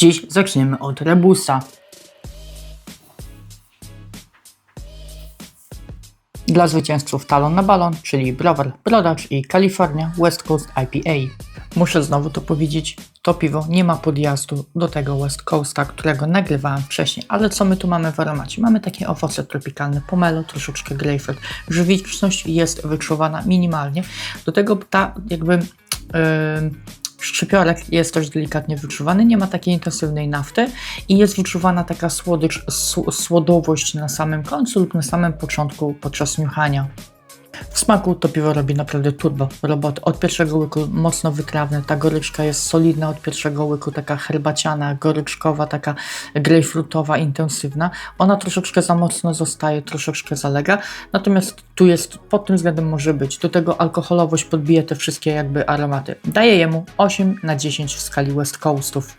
Dziś zaczniemy od rebusa. Dla zwycięzców talon na balon, czyli browar, brodacz i California West Coast IPA. Muszę znowu to powiedzieć, to piwo nie ma podjazdu do tego West Coasta, którego nagrywałem wcześniej, ale co my tu mamy w aromacie? Mamy takie owoce tropikalne, pomelo, troszeczkę grapefruit. Żywiczność jest wyczuwana minimalnie. Do tego ta jakby... Yy, Szczypiorek jest też delikatnie wyczuwany, nie ma takiej intensywnej nafty i jest wyczuwana taka słodycz, sł- słodowość na samym końcu lub na samym początku podczas niuchania. Smaku to piwo robi naprawdę turbo robot. Od pierwszego łyku mocno wytrawne, ta goryczka jest solidna od pierwszego łyku, taka herbaciana, goryczkowa, taka grejpfrutowa, intensywna. Ona troszeczkę za mocno zostaje, troszeczkę zalega, natomiast tu jest, pod tym względem może być. Do tego alkoholowość podbije te wszystkie jakby aromaty. Daję jemu 8 na 10 w skali West Coastów.